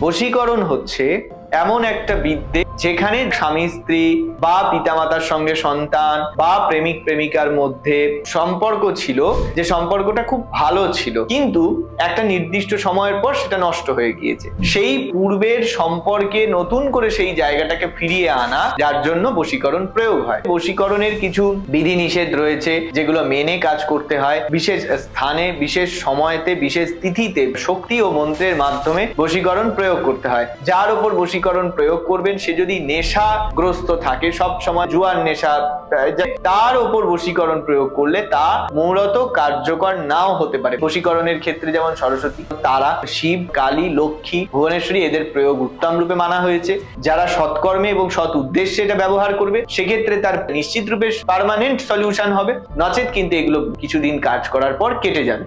বশীকরণ হচ্ছে এমন একটা বিদ্যে যেখানে স্বামী, স্ত্রী বা পিতামাতার সঙ্গে সন্তান বা প্রেমিক, প্রেমিকার মধ্যে সম্পর্ক ছিল, যে সম্পর্কটা খুব ভালো ছিল। কিন্তু একটা নির্দিষ্ট সময়ের পর সেটা নষ্ট হয়ে গিয়েছে। সেই পূর্বের সম্পর্কে নতুন করে সেই জায়গাটাকে ফিরিয়ে আনা, যার জন্য বশীকরণ প্রয়োগ হয়। বশীকরণের কিছু বিধিনিষেধ রয়েছে, যেগুলো মেনে কাজ করতে হয়। বিশেষ স্থানে, বিশেষ সময়তে, বিশেষ তিথিতে, শক্তি ও মন্ত্রের মাধ্যমে বশীকরণ প্রয়োগ করতে হয়। যার উপর বশীকরণ প্রয়োগ করবেন, সে যদি নেশাগ্রস্ত থাকে, সব সময় জুয়ার নেশা তার উপর বশীকরণ প্রয়োগ করলে তা মূলত কার্যকর নাও হতে পারে। বশীকরণের ক্ষেত্রে যেমন সরস্বতী, তারা শিব, কালী, লক্ষ্মী, ভুবনেশ্বরী এদের প্রয়োগ উত্তম রূপে মানা হয়েছে। যারা সৎকর্মে এবং সৎ উদ্দেশ্যে এটা ব্যবহার করবে, সেক্ষেত্রে তার নিশ্চিত রূপে পারমানেন্ট সলিউশন হবে। নচেত কিন্তু এগুলো কিছুদিন কাজ করার পর কেটে যাবে।